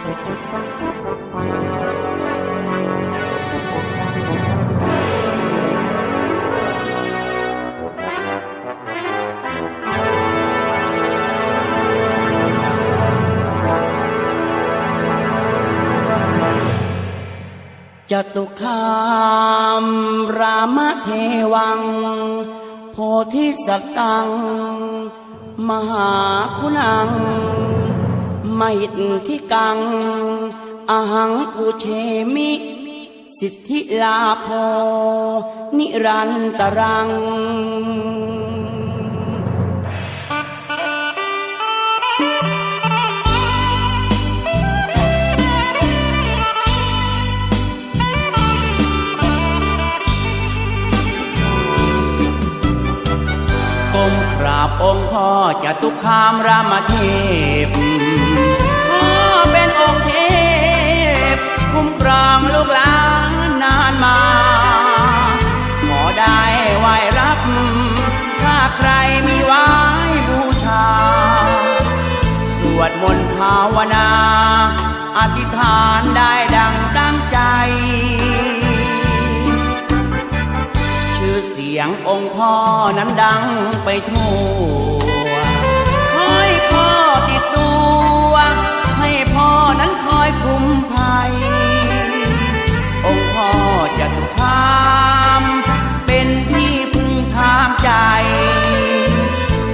จตุคามรามเทวัง โพธิสัตตัง มหาคุณัง ไม่ทิกังอหังปุเชมิ สิทธิลาโภนิรันตรังก้มกราบองค์พ่อจะตุคามรามเท กหลานนานมา ขอได้ไหวรับ ถ้าใครมีไว้บูชา สวดมนต์ภาวนา อธิษฐานได้ดังตั้งใจ ชื่อเสียงองค์พ่อนั้นดังไปทั่ว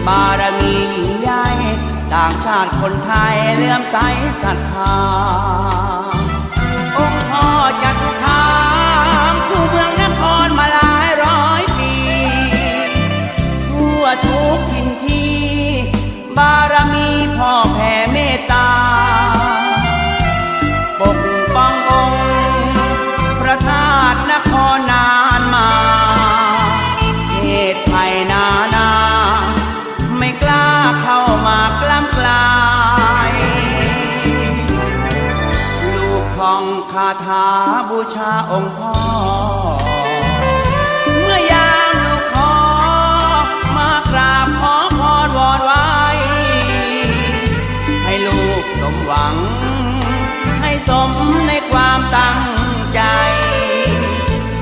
บารมียิ่งใหญ่ต่างชาติคนไทยเลื่อมใสศรัทธา องค์พ่อจัตุคามคู่เมืองนครมาหลายร้อยปี ทั่วทุกทินที่บารมีพ่อแผ่เม คาถาบูชาองค์พ่อ เมื่อยามลูกขอมากราบขอพรวอนไว้ ให้ลูกสมหวัง ให้สมในความตั้งใจ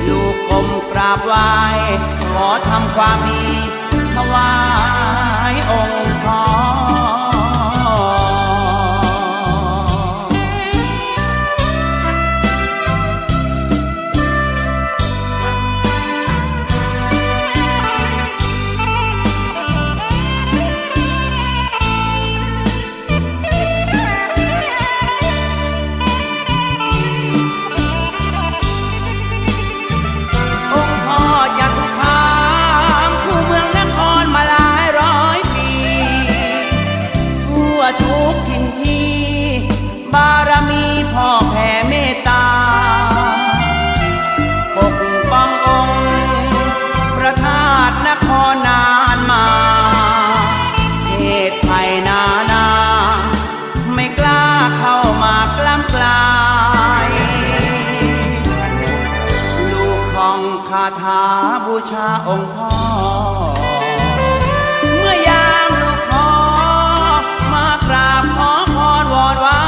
ลูกกลมกราบไหว้ขอทำความดีถวายาถาบูชาองค์พ่อ เมื่อยามลูกขอมากราบขอพรวอนไว้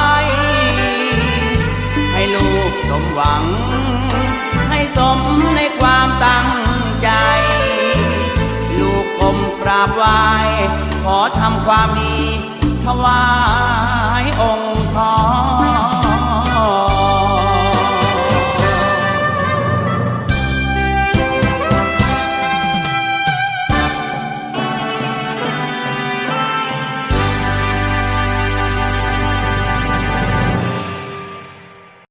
ให้ลูกสมหวัง ให้สมในความตั้งใจ ลูกกลมกราบไหว้ขอทำความดีถวาย